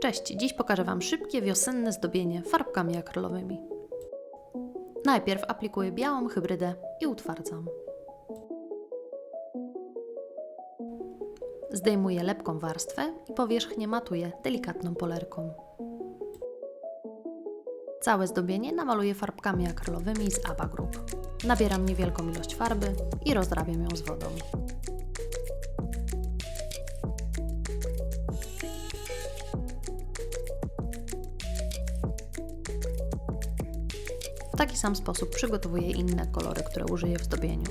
Cześć, dziś pokażę Wam szybkie wiosenne zdobienie farbkami akrylowymi. Najpierw aplikuję białą hybrydę i utwardzam. Zdejmuję lepką warstwę i powierzchnię matuję delikatną polerką. Całe zdobienie namaluję farbkami akrylowymi z ABA Group. Nabieram niewielką ilość farby i rozrabiam ją z wodą. W taki sam sposób przygotowuję inne kolory, które użyję w zdobieniu.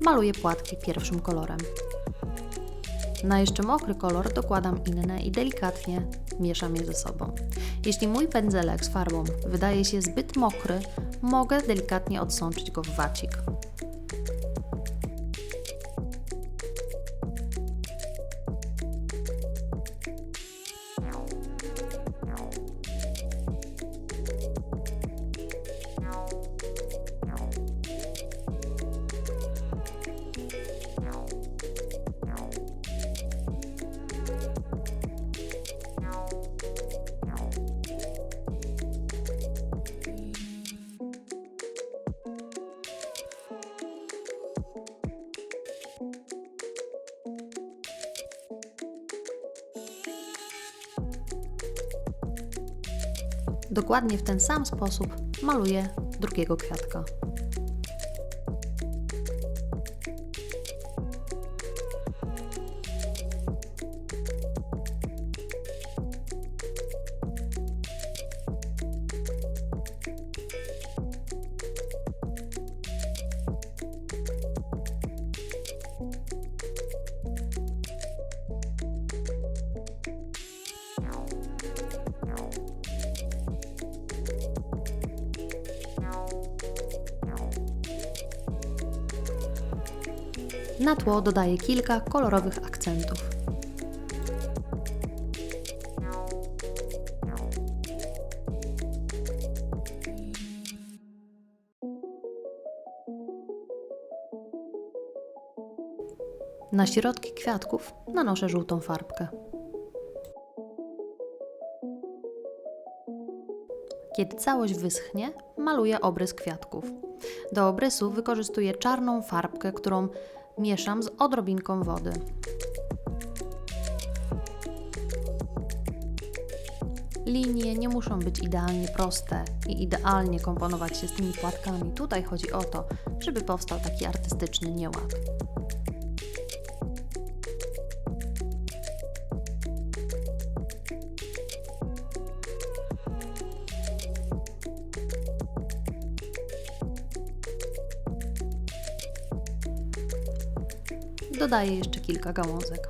Maluję płatki pierwszym kolorem. Na jeszcze mokry kolor dokładam inne i delikatnie mieszam je ze sobą. Jeśli mój pędzelek z farbą wydaje się zbyt mokry, mogę delikatnie odsączyć go w wacik. Dokładnie w ten sam sposób maluję drugiego kwiatka. Na tło dodaję kilka kolorowych akcentów. Na środki kwiatków nanoszę żółtą farbkę. Kiedy całość wyschnie, maluję obrys kwiatków. Do obrysu wykorzystuję czarną farbkę, którą mieszam z odrobinką wody. Linie nie muszą być idealnie proste i idealnie komponować się z tymi płatkami. Tutaj chodzi o to, żeby powstał taki artystyczny nieład. Dodaję jeszcze kilka gałązek.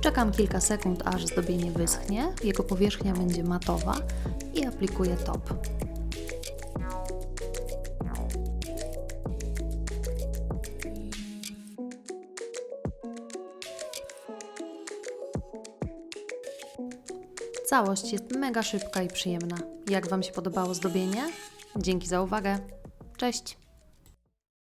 Czekam kilka sekund, aż zdobienie wyschnie, jego powierzchnia będzie matowa i aplikuję top. Całość jest mega szybka i przyjemna. Jak Wam się podobało zdobienie? Dzięki za uwagę. Cześć!